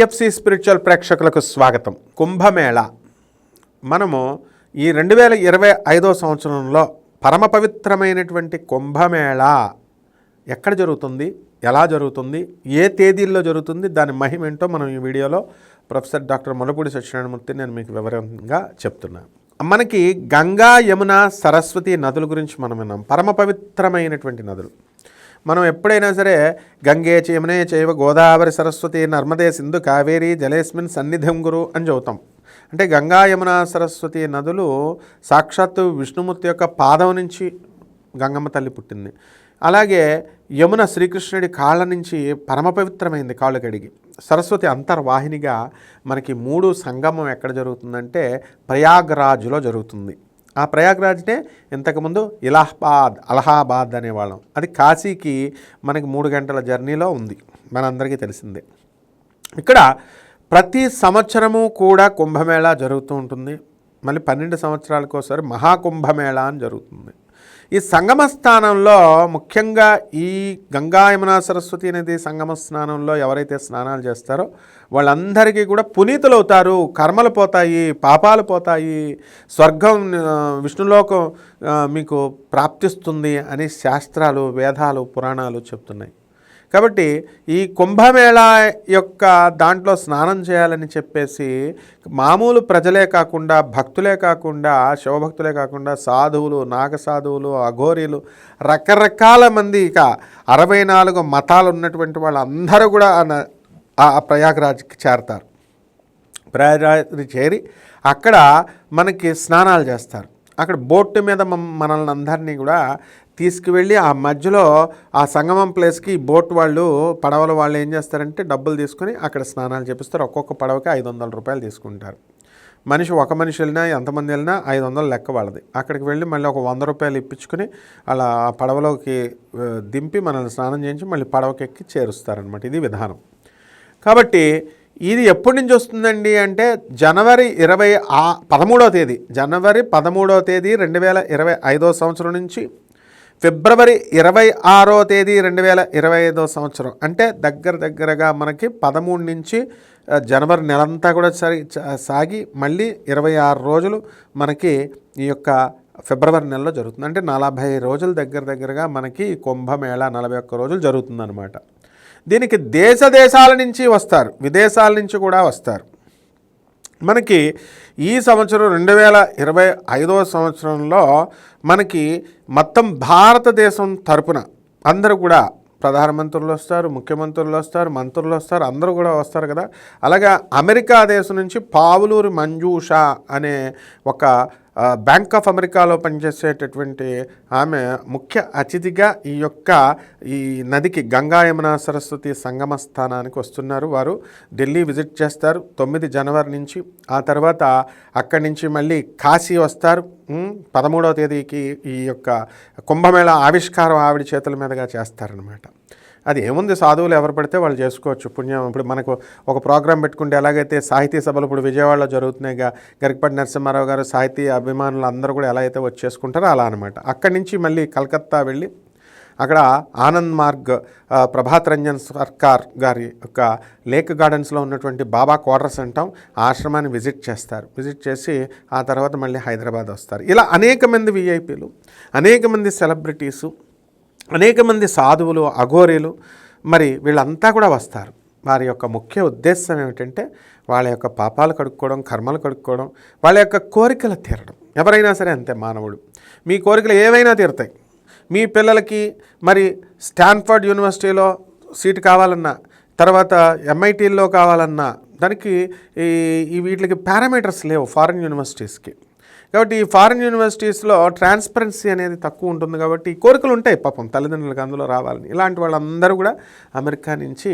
PFC spiritual ప్రేక్షకులకు స్వాగతం. కుంభమేళ. మనము ఈ రెండు వేల ఇరవై ఐదో సంవత్సరంలో పరమ పవిత్రమైనటువంటి కుంభమేళ ఎక్కడ జరుగుతుంది? ఎలా జరుగుతుంది? ఏ తేదీల్లో జరుగుతుంది? దాని మహిమేంటో మనం ఈ వీడియోలో ప్రొఫెసర్ డాక్టర్ ములపూడి సత్యనారాయణమూర్తి నేను మీకు వివరంగా చెప్తున్నాను మనకి గంగా యమున సరస్వతి నదుల గురించి మనం విన్నాం. పరమ పవిత్రమైనటువంటి నదులు. మనం ఎప్పుడైనా సరే గంగే చీమనే చైవ గోదావరి సరస్వతి నర్మదే సింధు కావేరి జలేస్మిన్ సన్నిధం గురు అని చెబుతాం. అంటే గంగా యమున సరస్వతి నదులు సాక్షాత్తు విష్ణుమూర్తి యొక్క పాదం నుంచి గంగమ్మ తల్లి పుట్టింది. అలాగే యమున శ్రీకృష్ణుడి కాళ్ళ నుంచి పరమ పవిత్రమైంది కాళ్ళు కడిగి. సరస్వతి అంతర్వాహినిగా మనకి మూడు సంగమం ఎక్కడ జరుగుతుందంటే ప్రయాగ్రాజ్లో జరుగుతుంది. ఆ ప్రయాగ్రాజ్నే ఇంతకుముందు ఇలాహాబాద్ అలహాబాద్ అనేవాళ్ళం. అది కాశీకి మనకి మూడు గంటల జర్నీలో ఉంది. మనందరికీ తెలిసిందే. ఇక్కడ ప్రతి సంవత్సరము కూడా కుంభమేళా జరుగుతూ ఉంటుంది. మళ్ళీ పన్నెండు సంవత్సరాలకు ఒకసారి మహాకుంభమేళా అని జరుగుతుంది. ఈ సంగమ స్థానంలో ముఖ్యంగా ఈ గంగా యమునా సరస్వతి అనేది సంగమ స్నానంలో ఎవరైతే స్నానాలు చేస్తారో వాళ్ళందరికీ కూడా పునీతులు అవుతారు కర్మలు పోతాయి పాపాలు పోతాయి స్వర్గం విష్ణులోకం మీకు ప్రాప్తిస్తుంది అని శాస్త్రాలు వేదాలు పురాణాలు చెప్తున్నాయి. కాబట్టి ఈ కుంభమేళా యొక్క దాంట్లో స్నానం చేయాలని చెప్పేసి మామూలు ప్రజలే కాకుండా భక్తులే కాకుండా శివభక్తులే కాకుండా సాధువులు నాగ సాధువులు అఘోరీలు రకరకాల మంది ఇక అరవై నాలుగు మతాలు ఉన్నటువంటి వాళ్ళందరూ కూడా ఆ ఆ ప్రయాగరాజ్కి చేరతారు. ప్రయాగరాజ్ చేరి అక్కడ మనకి స్నానాలు చేస్తారు. అక్కడ బోట్ మీద మనల్ని అందరినీ కూడా తీసుకువెళ్ళి ఆ మధ్యలో ఆ సంగమం ప్లేస్కి బోట్ వాళ్ళు పడవల వాళ్ళు ఏం చేస్తారంటే డబ్బులు తీసుకొని అక్కడ స్నానాలు చేపిస్తారు. ఒక్కొక్క పడవకి ఐదు వందల రూపాయలు తీసుకుంటారు. మనిషి ఒక మనిషి వెళ్ళినా ఎంతమంది వెళ్ళినా ఐదు వందలు లెక్క వాళ్ళది. అక్కడికి వెళ్ళి మళ్ళీ ఒక వంద రూపాయలు ఇప్పించుకొని అలా ఆ పడవలోకి దింపి మనల్ని స్నానం చేయించి మళ్ళీ పడవకెక్కి చేరుస్తారనమాట ఇది విధానం. కాబట్టి ఇది ఎప్పటి నుంచి వస్తుందండి అంటే జనవరి ఇరవై ఆ పదమూడవ తేదీ. జనవరి పదమూడవ తేదీ రెండు వేల ఇరవై ఐదో సంవత్సరం నుంచి ఫిబ్రవరి ఇరవై ఆరో తేదీ రెండు వేల ఇరవై ఐదో సంవత్సరం. అంటే దగ్గర దగ్గరగా మనకి పదమూడు నుంచి జనవరి నెలంతా కూడా సరి సాగి మళ్ళీ ఇరవై ఆరు రోజులు మనకి ఈ యొక్క ఫిబ్రవరి నెలలో జరుగుతుంది. అంటే నలభై రోజుల దగ్గర దగ్గరగా మనకి కుంభమేళ నలభై ఒక్క రోజులు జరుగుతుందన్నమాట. దీనికి దేశ దేశాల నుంచి వస్తారు విదేశాల నుంచి కూడా వస్తారు. మనకి ఈ సంవత్సరం రెండు వేల ఇరవై ఐదవ సంవత్సరంలో మనకి మొత్తం భారతదేశం తరపున అందరూ కూడా ప్రధానమంత్రులు వస్తారు ముఖ్యమంత్రులు వస్తారు మంత్రులు వస్తారు అందరూ కూడా వస్తారు కదా. అలాగే అమెరికా దేశం నుంచి పావులూరి మంజూష అనే ఒక బ్యాంక్ ఆఫ్ అమెరికాలో పనిచేసేటటువంటి ఆమె ముఖ్య అతిథిగా ఈ యొక్క ఈ నదికి గంగా యమున సరస్వతి సంగమ స్థానానికి వస్తున్నారు. వారు ఢిల్లీ విజిట్ చేస్తారు తొమ్మిది జనవరి నుంచి. ఆ తర్వాత అక్కడి నుంచి మళ్ళీ కాశీ వస్తారు. పదమూడవ తేదీకి ఈ యొక్క కుంభమేళ ఆవిష్కారం ఆవిడ చేతుల మీదుగా చేస్తారనమాట అది ఏముంది? సాధువులు ఎవరు పడితే వాళ్ళు చేసుకోవచ్చు పుణ్యం. ఇప్పుడు మనకు ఒక ప్రోగ్రాం పెట్టుకుంటే ఎలాగైతే సాహితీ సభలు ఇప్పుడు విజయవాడలో జరుగుతున్నాయిగా గరికపాటి నరసింహారావు గారు సాహితీ అభిమానులు అందరూ కూడా ఎలా అయితే వచ్చి చేసుకుంటారో అలా అనమాట అక్కడి నుంచి మళ్ళీ కలకత్తా వెళ్ళి అక్కడ ఆనంద్ మార్గ్ ప్రభాత్ రంజన్ సర్కార్ గారి యొక్క లేక్ గార్డెన్స్లో ఉన్నటువంటి బాబా క్వార్టర్స్ అంటాం ఆశ్రమాన్ని విజిట్ చేస్తారు. విజిట్ చేసి ఆ తర్వాత మళ్ళీ హైదరాబాద్ వస్తారు. ఇలా అనేక మంది విఐపీలు అనేక మంది సెలబ్రిటీసు అనేక మంది సాధువులు అఘోరీలు మరి వీళ్ళంతా కూడా వస్తారు. వారి యొక్క ముఖ్య ఉద్దేశం ఏమిటంటే వాళ్ళ యొక్క పాపాలు కడుక్కోవడం కర్మలు కడుక్కోవడం వాళ్ళ యొక్క కోరికలు తీరడం. ఎవరైనా సరే అంతే మానవుడు. మీ కోరికలు ఏవైనా తీరుతాయి. మీ పిల్లలకి మరి స్టాన్ఫర్డ్ యూనివర్సిటీలో సీటు కావాలన్నా తర్వాత ఎంఐటీల్లో కావాలన్నా దానికి ఈ ఈ వీటికి పారామీటర్స్ లేవు ఫారిన్ యూనివర్సిటీస్కి. కాబట్టి ఈ ఫారిన్ యూనివర్సిటీస్లో ట్రాన్స్పరెన్సీ అనేది తక్కువ ఉంటుంది కాబట్టి ఈ కోరికలు ఉంటాయి పాపం తల్లిదండ్రులకు అందులో రావాలని. ఇలాంటి వాళ్ళందరూ కూడా అమెరికా నుంచి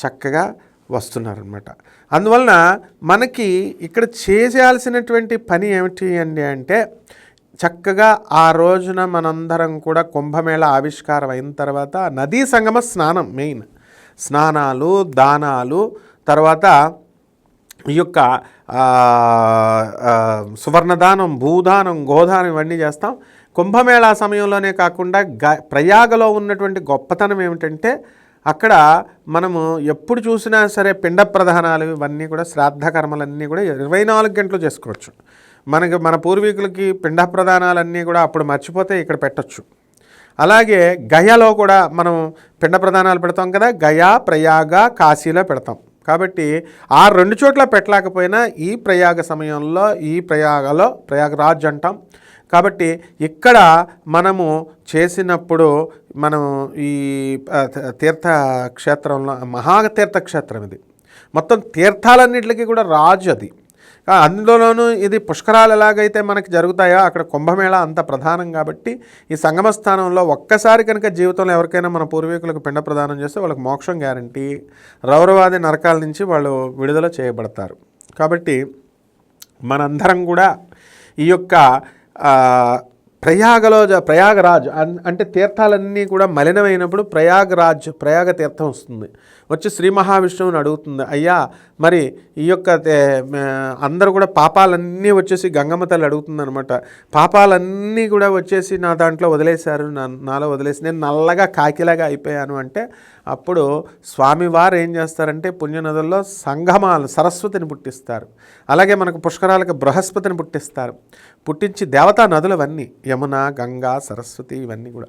చక్కగా వస్తున్నారనమాట అందువలన మనకి ఇక్కడ చేయాల్సినటువంటి పని ఏమిటి అండి అంటే చక్కగా ఆ రోజున మనందరం కూడా కుంభమేళ ఆవిష్కారం అయిన తర్వాత నదీ సంగమ స్నానం మెయిన్. స్నానాలు దానాలు తర్వాత ఈ యొక్క సువర్ణదానం భూదానం గోదానం ఇవన్నీ చేస్తాం. కుంభమేళా సమయంలోనే కాకుండా గ ప్రయాగలో ఉన్నటువంటి గొప్పతనం ఏమిటంటే అక్కడ మనము ఎప్పుడు చూసినా సరే పిండ ప్రధానాలు ఇవన్నీ కూడా శ్రాద్ధ కర్మలన్నీ కూడా ఇరవై నాలుగు గంటలు చేసుకోవచ్చు. మనకి మన పూర్వీకులకి పిండ ప్రధానాలన్నీ కూడా అప్పుడు మర్చిపోతే ఇక్కడ పెట్టచ్చు. అలాగే గయలో కూడా మనం పిండ ప్రధానాలు పెడతాం కదా గయా ప్రయాగ కాశీలో పెడతాం. కాబట్టి ఆ రెండు చోట్ల పెట్టలేకపోయినా ఈ ప్రయాగ సమయంలో ఈ ప్రయాగలో ప్రయాగరాజ్ అంటాం. కాబట్టి ఇక్కడ మనము చేసినప్పుడు మనం ఈ తీర్థక్షేత్రంలో మహాతీర్థక్షేత్రం ఇది. మొత్తం తీర్థాలన్నింటికి కూడా రాజు అది. అందులోనూ ఇది పుష్కరాలు ఎలాగైతే మనకి జరుగుతాయో అక్కడ కుంభమేళ అంత ప్రధానం కాబట్టి ఈ సంగమ స్థానంలో ఒక్కసారి కనుక జీవితంలో ఎవరికైనా మన పూర్వీకులకు పిండ ప్రదానం చేస్తే వాళ్ళకి మోక్షం గ్యారంటీ రౌరవాది నరకాల నుంచి వాళ్ళు విడుదల చేయబడతారు. కాబట్టి మనందరం కూడా ఈ యొక్క ప్రయాగలో ప్రయాగరాజ్ అంటే తీర్థాలన్నీ కూడా మలినమైనప్పుడు ప్రయాగరాజ్ ప్రయాగ తీర్థం వస్తుంది. వచ్చి శ్రీ మహావిష్ణువుని అడుగుతుంది అయ్యా మరి ఈ యొక్క అందరూ కూడా పాపాలన్నీ వచ్చేసి గంగమ్మ తల్లి అడుగుతుంది అనమాట పాపాలన్నీ కూడా వచ్చేసి నా దాంట్లో వదిలేశారు నాలో వదిలేసి నేను నల్లగా కాకిలాగా అయిపోయాను. అంటే అప్పుడు స్వామివారు ఏం చేస్తారంటే పుణ్యనదుల్లో సంగమాలు సరస్వతిని పుట్టిస్తారు. అలాగే మనకు పుష్కరాలకు బృహస్పతిని పుట్టిస్తారు. పుట్టించి దేవతా నదులు అవన్నీ యమున గంగా సరస్వతి ఇవన్నీ కూడా.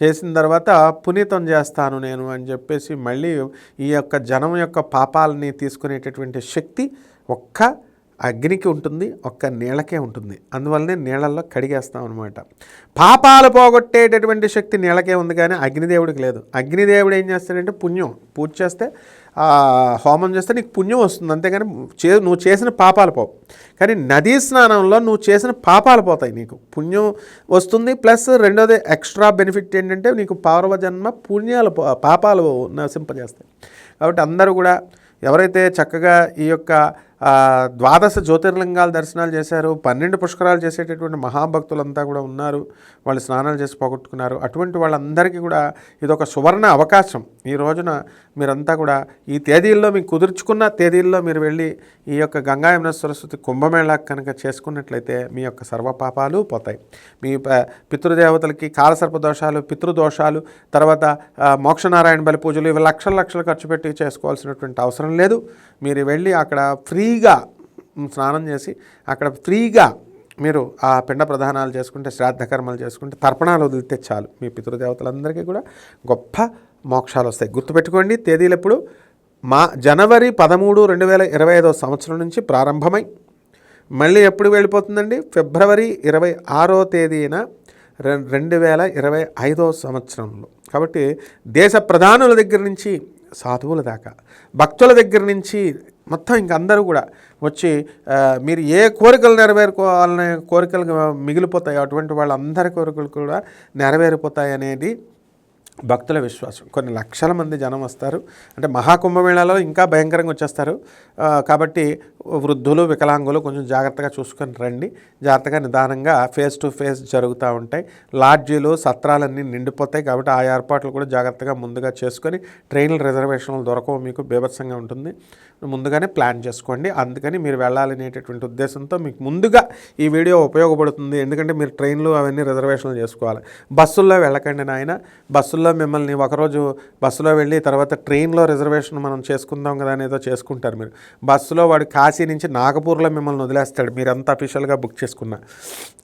చేసిన తర్వాత పునీతం చేస్తాను నేను అని చెప్పేసి మళ్ళీ ఈ యొక్క జనం యొక్క పాపాలని తీసుకునేటటువంటి శక్తి ఒక్క అగ్నికి ఉంటుంది ఒక్క నీళ్ళకే ఉంటుంది. అందువల్లనే నీళ్ళల్లో కడిగేస్తాం అనమాట పాపాలు పోగొట్టేటటువంటి శక్తి నీళ్ళకే ఉంది కానీ అగ్నిదేవుడికి లేదు. అగ్నిదేవుడు ఏం చేస్తాడంటే పుణ్యం పూజ చేస్తే హోమం చేస్తే నీకు పుణ్యం వస్తుంది. అంతేగాని చే నువ్వు చేసిన పాపాలు పోవు. కానీ నదీ స్నానంలో నువ్వు చేసిన పాపాలు పోతాయి నీకు. పుణ్యం వస్తుంది ప్లస్ రెండోది ఎక్స్ట్రా బెనిఫిట్ ఏంటంటే నీకు పార్వజన్మ పుణ్యాలు పాపాలు నశింపజేస్తాయి కాబట్టి అందరూ కూడా ఎవరైతే చక్కగా ఈ యొక్క ద్వాదశ జ్యోతిర్లింగాల దర్శనాలు చేశారు. పన్నెండు పుష్కరాలు చేసేటటువంటి మహాభక్తులంతా కూడా ఉన్నారు. వాళ్ళు స్నానాలు చేసి పోగొట్టుకున్నారు. అటువంటి వాళ్ళందరికీ కూడా ఇదొక సువర్ణ అవకాశం. ఈ రోజున మీరంతా కూడా ఈ తేదీల్లో మీకు కుదుర్చుకున్న తేదీల్లో మీరు వెళ్ళి ఈ యొక్క గంగాయమన సరస్వతి కుంభమేళా కనుక చేసుకున్నట్లయితే మీ యొక్క సర్వపాపాలు పోతాయి. మీ పితృదేవతలకి కాలసర్ప దోషాలు పితృదోషాలు తర్వాత మోక్షనారాయణ బలి పూజలు ఇవి లక్షల లక్షలు ఖర్చు పెట్టి చేసుకోవాల్సినటువంటి అవసరం లేదు. మీరు వెళ్ళి అక్కడ ఫ్రీ ఫ్రీగా స్నానం చేసి అక్కడ ఫ్రీగా మీరు ఆ పిండ ప్రధానాలు చేసుకుంటే శ్రాద్ధ కర్మలు చేసుకుంటే తర్పణాలు వదిలితే చాలు. మీ పితృదేవతలందరికీ కూడా గొప్ప మోక్షాలు వస్తాయి. గుర్తుపెట్టుకోండి తేదీలు ఎప్పుడు? మా జనవరి పదమూడు రెండు వేల ఇరవై ఐదో సంవత్సరం నుంచి ప్రారంభమై మళ్ళీ ఎప్పుడు వెళ్ళిపోతుందండి? ఫిబ్రవరి ఇరవై ఆరో తేదీన రెండు వేల ఇరవై ఐదో సంవత్సరంలో. కాబట్టి దేశ ప్రధానుల దగ్గర నుంచి సాధువుల దాకా. భక్తుల దగ్గర నుంచి మొత్తం ఇంక అందరూ కూడా వచ్చి మీరు ఏ కోరికలు నెరవేరుకోవాలనే కోరికలు మిగిలిపోతాయో అటువంటి వాళ్ళందరి కోరికలు కూడా నెరవేరిపోతాయి అనేది భక్తుల విశ్వాసం. కొన్ని లక్షల మంది జనం వస్తారు. అంటే మహాకుంభమేళాలో ఇంకా భయంకరంగా వచ్చేస్తారు. కాబట్టి వృద్ధులు వికలాంగులు కొంచెం జాగ్రత్తగా చూసుకొని రండి. జాగ్రత్తగా నిదానంగా ఫేస్ టు ఫేస్ జరుగుతూ ఉంటాయి. లాడ్జీలు సత్రాలన్నీ నిండిపోతాయి కాబట్టి ఆ ఏర్పాట్లు కూడా జాగ్రత్తగా ముందుగా చేసుకొని ట్రైన్ల రిజర్వేషన్లు దొరకవు మీకు బీభత్సంగా ఉంటుంది. ముందుగానే ప్లాన్ చేసుకోండి. అందుకని మీరు వెళ్ళాలనేటటువంటి ఉద్దేశంతో మీకు ముందుగా ఈ వీడియో ఉపయోగపడుతుంది. ఎందుకంటే మీరు ట్రైన్లు అవన్నీ రిజర్వేషన్లు చేసుకోవాలి. బస్సుల్లో వెళ్ళకండి నాయన. బస్సుల్లో మిమ్మల్ని ఒకరోజు బస్సులో వెళ్ళి తర్వాత ట్రైన్లో రిజర్వేషన్ మనం చేసుకుందాం కదా అనేదో చేసుకుంటారు మీరు. బస్సులో వాడు కాశీ నుంచి నాగపూర్లో మిమ్మల్ని వదిలేస్తాడు. మీరంతా అఫీషియల్గా బుక్ చేసుకున్న.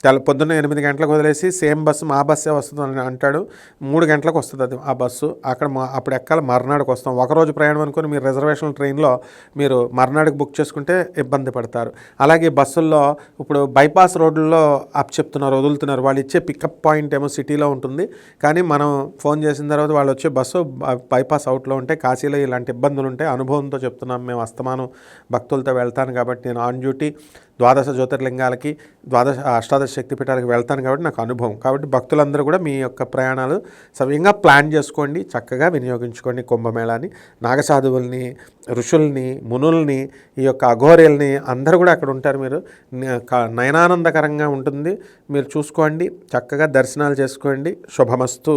తెల్ల పొద్దున్న ఎనిమిది గంటలకు వదిలేసి సేమ్ బస్సు మా బస్సే వస్తుంది అని అంటాడు. మూడు గంటలకు వస్తుంది అది ఆ బస్సు అక్కడ అప్పుడు ఎక్కాలి మర్నాడుకు వస్తాం. ఒకరోజు ప్రయాణం అనుకుని మీరు రిజర్వేషన్ ట్రైన్లో మీరు మర్నాడుకు బుక్ చేసుకుంటే ఇబ్బంది పడతారు. అలాగే బస్సుల్లో ఇప్పుడు బైపాస్ రోడ్లలో అప్ చెప్తున్నారు వదులుతున్నారు. వాళ్ళు ఇచ్చే పికప్ పాయింట్ ఏమో సిటీలో ఉంటుంది. కానీ మనం ఫోన్ చేసిన తర్వాత వాళ్ళు వచ్చే బస్సు బైపాస్ అవుట్లో ఉంటే కాశీలో ఇలాంటి ఇబ్బందులు ఉంటాయి అనుభవంతో చెప్తున్నాం. మేము అస్తమానం భక్తులతో వెళ్తాను కాబట్టి నేను ఆన్ డ్యూటీ ద్వాదశ జ్యోతిర్లింగాలకి ద్వాదశ అష్టాదశ శక్తిపీఠాలకు వెళ్తాను కాబట్టి నాకు అనుభవం. కాబట్టి భక్తులందరూ కూడా మీ యొక్క ప్రయాణాలు సవ్యంగా ప్లాన్ చేసుకోండి చక్కగా వినియోగించుకోండి కుంభమేళాని. నాగసాధువుల్ని ఋషుల్ని మునుల్ని ఈ యొక్క అఘోరేల్ని అందరూ కూడా అక్కడ ఉంటారు మీరు. నయనానందకరంగా ఉంటుంది. మీరు చూసుకోండి చక్కగా దర్శనాలు చేసుకోండి. శుభమస్తు.